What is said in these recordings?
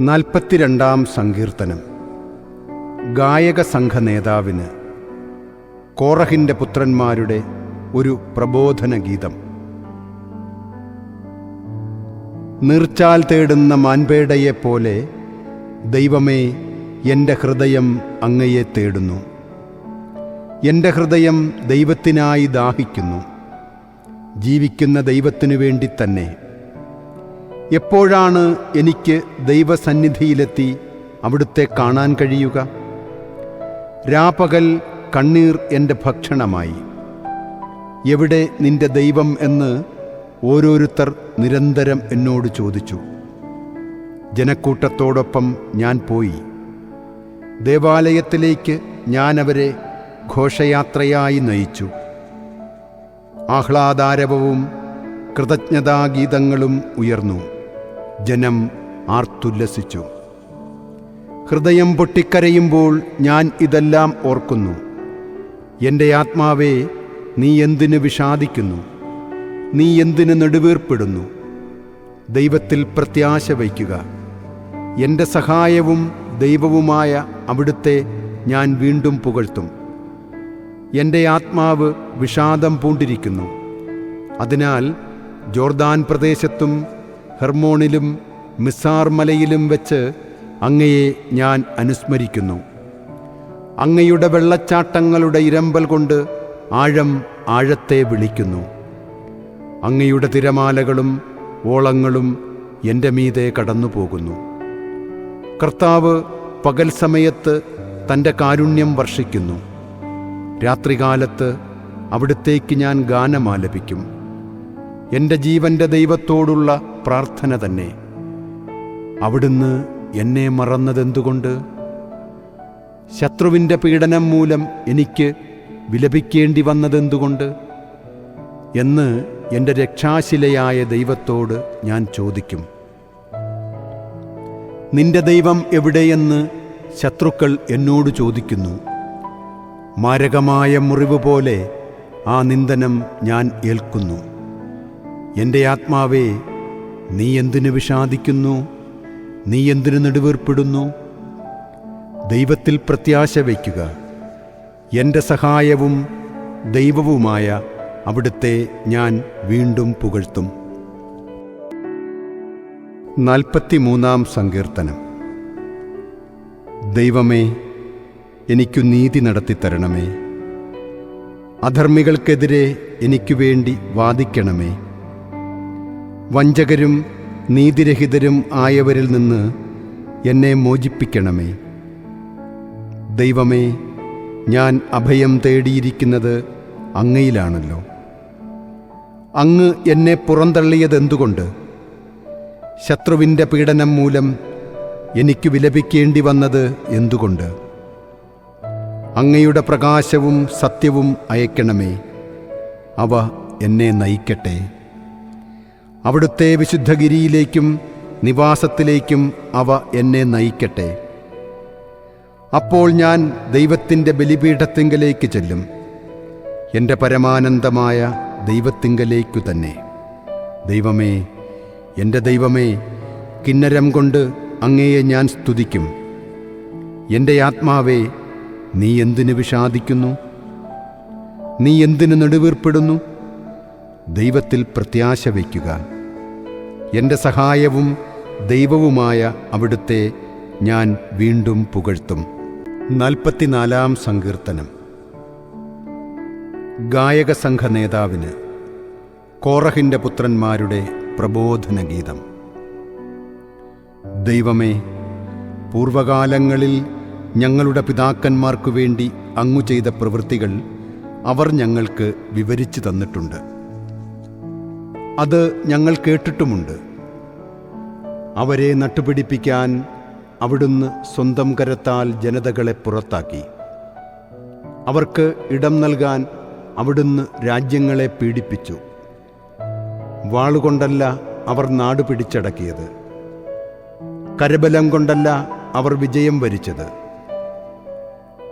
നാൽപ്പത്തിരണ്ടാം സങ്കീർത്തനം. ഗായക സംഘ നേതാവിന് കോറഹിന്റെ പുത്രന്മാരുടെ ഒരു പ്രബോധന ഗീതം. നീർച്ചാൽ തേടുന്ന മാൻപേടയെപ്പോലെ ദൈവമേ എന്റെ ഹൃദയം അങ്ങയെ തേടുന്നു. എന്റെ ഹൃദയം ദൈവത്തിനായി ദാഹിക്കുന്നു. ജീവിക്കുന്ന ദൈവത്തിനു വേണ്ടി തന്നെ എപ്പോഴാണ് എനിക്ക് ദൈവസന്നിധിയിലെത്തി അവിടുത്തെ കാണാൻ കഴിയുക? രാപകൽ കണ്ണീർ എന്റെ ഭക്ഷണമായി. എവിടെ നിന്റെ ദൈവം എന്ന് ഓരോരുത്തർ നിരന്തരം എന്നോട് ചോദിച്ചു. ജനക്കൂട്ടത്തോടൊപ്പം ഞാൻ പോയി. ദേവാലയത്തിലേക്ക് ഞാനവരെ ഘോഷയാത്രയായി നയിച്ചു. ആഹ്ലാദാരവവും കൃതജ്ഞതാഗീതങ്ങളും ഉയർന്നു. ജനം ആർത്തുല്ലസിച്ചു. ഹൃദയം പൊട്ടിക്കരയുമ്പോൾ ഞാൻ ഇതെല്ലാം ഓർക്കുന്നു. എന്റെ ആത്മാവേ നീ എന്തിനു വിഷാദിക്കുന്നു? നീ എന്തിനു നെടുവീർപ്പിടുന്നു? ദൈവത്തിൽ പ്രത്യാശ വയ്ക്കുക. എന്റെ സഹായവും ദൈവവുമായ അവിടുത്തെ ഞാൻ വീണ്ടും പുകഴ്ത്തും. എന്റെ ആത്മാവ് വിഷാദം പൂണ്ടിരിക്കുന്നു. അതിനാൽ ജോർദാൻ പ്രദേശത്തും ഹെർമോണിലും മിസാർ മലയിലും വെച്ച് അങ്ങയെ ഞാൻ അനുസ്മരിക്കുന്നു. അങ്ങയുടെ വെള്ളച്ചാട്ടങ്ങളുടെ ഇരമ്പൽ കൊണ്ട് ആഴം ആഴത്തെ വിളിക്കുന്നു. അങ്ങയുടെ തിരമാലകളും ഓളങ്ങളും എന്റെ മീതെ കടന്നുപോകുന്നു. കർത്താവ് പകൽ സമയത്ത് തന്റെ കാരുണ്യം വർഷിക്കുന്നു. രാത്രികാലത്ത് അവിടുത്തേക്ക് ഞാൻ ഗാനമാലപിക്കും. എന്റെ ജീവന്റെ ദൈവത്തോടുള്ള പ്രാർത്ഥന തന്നെ. അവിടുന്ന് എന്നെ മറന്നതെന്തുകൊണ്ട്? ശത്രുവിന്റെ പീഡനം മൂലം എനിക്ക് വിലപിക്കേണ്ടി വന്നതെന്തുകൊണ്ട്? എന്ന് എന്റെ രക്ഷാശിലയായ ദൈവത്തോട് ഞാൻ ചോദിക്കും. നിന്റെ ദൈവം എവിടെയെന്ന് ശത്രുക്കൾ എന്നോട് ചോദിക്കുന്നു. മാരകമായ മുറിവ് പോലെ ആ നിന്ദനം ഞാൻ ഏൽക്കുന്നു. എന്റെ ആത്മാവേ നീ എന്തിനു വിഷാദിക്കുന്നു? നീ എന്തിനു നെടുവീർപ്പിടുന്നു? ദൈവത്തിൽ പ്രത്യാശ വയ്ക്കുക. എന്റെ സഹായവും ദൈവവുമായ അവിടുത്തെ ഞാൻ വീണ്ടും പുകഴ്ത്തും. നാൽപ്പത്തിമൂന്നാം സങ്കീർത്തനം. ദൈവമേ എനിക്കു നീതി നടത്തി തരണമേ അധർമ്മികൾക്കെതിരെ എനിക്കു വേണ്ടി വാദിക്കണമേ. വഞ്ചകരും നീതിരഹിതരും ആയവരിൽ നിന്ന് എന്നെ മോചിപ്പിക്കണമേ. ദൈവമേ ഞാൻ അഭയം തേടിയിരിക്കുന്നത് അങ്ങയിലാണല്ലോ. അങ്ങ് എന്നെ പുറന്തള്ളിയതെന്തുകൊണ്ട്? ശത്രുവിന്റെ പീഡനം മൂലം എനിക്ക് വിലപിക്കേണ്ടി വന്നത് എന്തുകൊണ്ട്? അങ്ങയുടെ പ്രകാശവും സത്യവും അയക്കണമേ. അവ എന്നെ നയിക്കട്ടെ. അവിടുത്തെ വിശുദ്ധഗിരിയിലേക്കും നിവാസത്തിലേക്കും അവ എന്നെ നയിക്കട്ടെ. അപ്പോൾ ഞാൻ ദൈവത്തിന്റെ ബലിപീഠത്തിങ്കലേക്ക് ചെല്ലും. എന്റെ പരമാനന്ദമായ ദൈവത്തിങ്കലേക്കു തന്നെ. ദൈവമേ എന്റെ ദൈവമേ കിന്നരം കൊണ്ട് അങ്ങയെ ഞാൻ സ്തുതിക്കും. എന്റെ ആത്മാവേ നീ എന്തിനു വിഷാദിക്കുന്നു? നീ എന്തിനു നെടുവീർപ്പിടുന്നു? ദൈവത്തിൽ പ്രത്യാശ വയ്ക്കുക. എന്റെ സഹായവും ദൈവവുമായ അവിടുത്തെ ഞാൻ വീണ്ടും പുകഴ്ത്തും. നാൽപ്പത്തിനാലാം സങ്കീർത്തനം. ഗായക സംഘ നേതാവിന് കോറഹിന്റെ പുത്രന്മാരുടെ പ്രബോധന ഗീതം ദൈവമേ പൂർവകാലങ്ങളിൽ ഞങ്ങളുടെ പിതാക്കന്മാർക്കു വേണ്ടി അങ്ങു ചെയ്ത പ്രവൃത്തികൾ അവർ ഞങ്ങൾക്ക് വിവരിച്ചു തന്നിട്ടുണ്ട്. അത് ഞങ്ങൾ കേട്ടിട്ടുമുണ്ട്. അവരെ നട്ടുപിടിപ്പിക്കാൻ അവിടുന്ന് സ്വന്തം കരത്താൽ ജനതകളെ പുറത്താക്കി. അവർക്ക് ഇടം നൽകാൻ അവിടുന്ന് രാജ്യങ്ങളെ പീഡിപ്പിച്ചു. വാളുകൊണ്ടല്ല അവർ നാട് പിടിച്ചടക്കിയത്. കരബലം കൊണ്ടല്ല അവർ വിജയം വരിച്ചത്.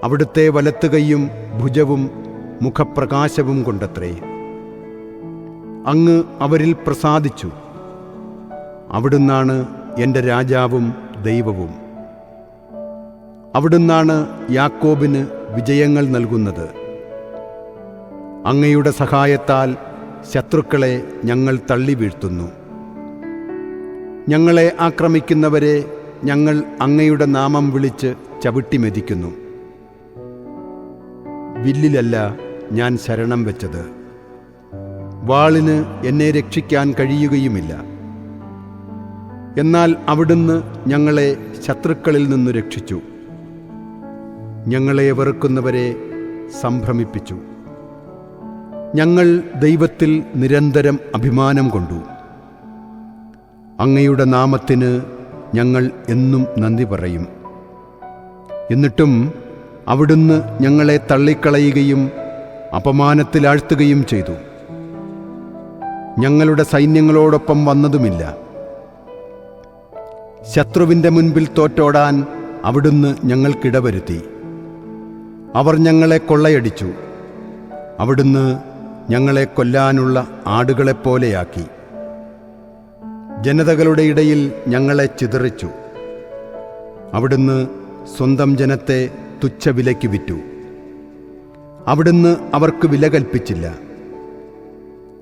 അവിടുത്തെ വലത്തുകൈയും ഭുജവും മുഖപ്രകാശവും കൊണ്ടത്രേ. അങ്ങ് അവരിൽ പ്രസാദിച്ചു. അവിടുന്നാണ് എന്റെ രാജാവും ദൈവവും. അവിടുന്നാണ് യാക്കോബിന് വിജയങ്ങൾ നൽകുന്നത്. അങ്ങയുടെ സഹായത്താൽ ശത്രുക്കളെ ഞങ്ങൾ തള്ളി വീഴ്ത്തുന്നു. ഞങ്ങളെ ആക്രമിക്കുന്നവരെ ഞങ്ങൾ അങ്ങയുടെ നാമം വിളിച്ച് ചവിട്ടി മെതിക്കുന്നു. വില്ലിലല്ല ഞാൻ ശരണം വെച്ചത്. വാളിന് എന്നെ രക്ഷിക്കാൻ കഴിയുകയുമില്ല. എന്നാൽ അവിടുന്ന് ഞങ്ങളെ ശത്രുക്കളിൽ നിന്ന് രക്ഷിച്ചു. ഞങ്ങളെ വെറുക്കുന്നവരെ സംഭ്രമിപ്പിച്ചു. ഞങ്ങൾ ദൈവത്തിൽ നിരന്തരം അഭിമാനം കൊണ്ടു. അങ്ങയുടെ നാമത്തിന് ഞങ്ങൾ എന്നും നന്ദി പറയും. എന്നിട്ടും അവിടുന്ന് ഞങ്ങളെ തള്ളിക്കളയുകയും അപമാനത്തിലാഴ്ത്തുകയും ചെയ്തു. ഞങ്ങളുടെ സൈന്യങ്ങളോടൊപ്പം വന്നതുമില്ല. ശത്രുവിന്റെ മുൻപിൽ തോറ്റോടാൻ അവിടുന്ന് ഞങ്ങൾക്കിടവരുത്തി. അവർ ഞങ്ങളെ കൊള്ളയടിച്ചു. അവിടുന്ന് ഞങ്ങളെ കൊല്ലാനുള്ള ആടുകളെപ്പോലെയാക്കി. ജനതകളുടെ ഇടയിൽ ഞങ്ങളെ ചിതറിച്ചു. അവിടുന്ന് സ്വന്തം ജനത്തെ തുച്ഛവിലയ്ക്ക് വിറ്റു. അവിടുന്ന് അവർക്ക് വില കൽപ്പിച്ചില്ല.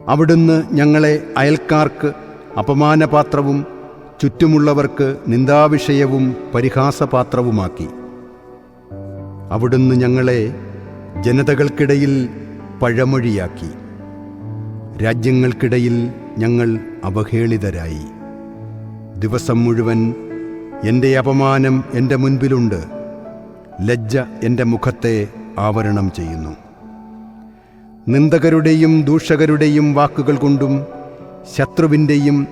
അവിടുന്ന് ഞങ്ങളെ അയൽക്കാർക്ക് അപമാനപാത്രവും ചുറ്റുമുള്ളവർക്ക് നിന്ദാവിഷയവും പരിഹാസപാത്രവുമാക്കി. അവിടുന്ന് ഞങ്ങളെ ജനതകൾക്കിടയിൽ പഴമൊഴിയാക്കി. രാജ്യങ്ങൾക്കിടയിൽ ഞങ്ങൾ അവഹേളിതരായി. ദിവസം മുഴുവൻ എന്റെ അപമാനം എന്റെ മുൻപിലുണ്ട്. ലജ്ജ എന്റെ മുഖത്തെ ആവരണം ചെയ്യുന്നു. നിന്ദകരുടെയും ദൂഷകരുടെയും വാക്കുകൾ കൊണ്ടും ശത്രുവിന്റെയും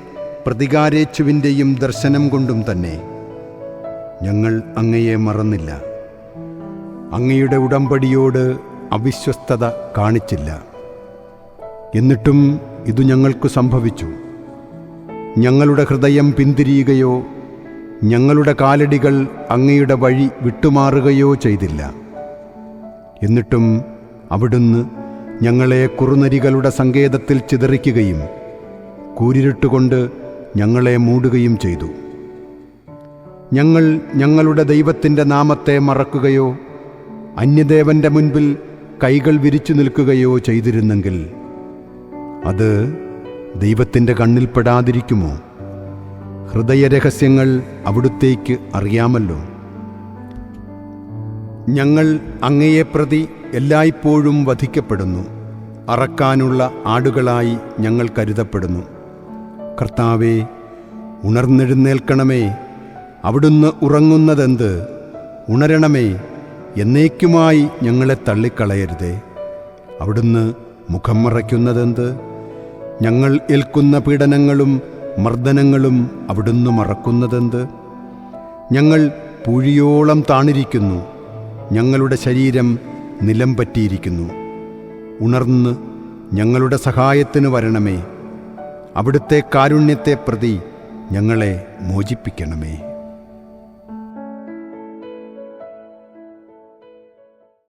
പ്രതികാരേച്ഛുവിന്റെയും ദർശനം കൊണ്ടും തന്നെ ഞങ്ങൾ അങ്ങയെ മറന്നില്ല. അങ്ങയുടെ ഉടമ്പടിയോട് അവിശ്വസ്തത കാണിച്ചില്ല. എന്നിട്ടും ഇതു ഞങ്ങൾക്ക് സംഭവിച്ചു. ഞങ്ങളുടെ ഹൃദയം പിന്തിരിയുകയോ ഞങ്ങളുടെ കാലടികൾ അങ്ങയുടെ വഴി വിട്ടുമാറുകയോ ചെയ്തില്ല. എന്നിട്ടും അവിടുന്ന് ഞങ്ങളെ കുറുനരികളുടെ സങ്കേതത്തിൽ ചിതറിക്കുകയും കൂരിരുട്ടുകൊണ്ട് ഞങ്ങളെ മൂടുകയും ചെയ്തു. ഞങ്ങൾ ഞങ്ങളുടെ ദൈവത്തിന്റെ നാമത്തെ മറക്കുകയോ അന്യദേവന്റെ മുൻപിൽ കൈകൾ വിരിച്ചു നിൽക്കുകയോ ചെയ്തിരുന്നെങ്കിൽ അത് ദൈവത്തിന്റെ കണ്ണിൽപ്പെടാതിരിക്കുമോ ഹൃദയരഹസ്യങ്ങൾ അവിടുത്തേക്ക് അറിയാമല്ലോ. ഞങ്ങൾ അങ്ങയെ പ്രതി എല്ലായ്പ്പോഴും വധിക്കപ്പെടുന്നു. അറക്കാനുള്ള ആടുകളായി ഞങ്ങൾ കരുതപ്പെടുന്നു. കർത്താവെ ഉണർന്നെഴുന്നേൽക്കണമേ. അവിടുന്ന് ഉറങ്ങുന്നതെന്ത്? ഉണരണമേ. എന്നേക്കുമായി ഞങ്ങളെ തള്ളിക്കളയരുതേ. അവിടുന്ന് മുഖം മറയ്ക്കുന്നതെന്ത്? ഞങ്ങൾ ഏൽക്കുന്ന പീഡനങ്ങളും മർദ്ദനങ്ങളും അവിടുന്ന് മറക്കുന്നതെന്ത്? ഞങ്ങൾ പൂഴിയോളം താണിരിക്കുന്നു. ഞങ്ങളുടെ ശരീരം നിലം പറ്റിയിരിക്കുന്നു. ഉണർന്ന് ഞങ്ങളുടെ സഹായത്തിന് വരണമേ. അവിടുത്തെ കാരുണ്യത്തെ പ്രതി ഞങ്ങളെ മോചിപ്പിക്കണമേ.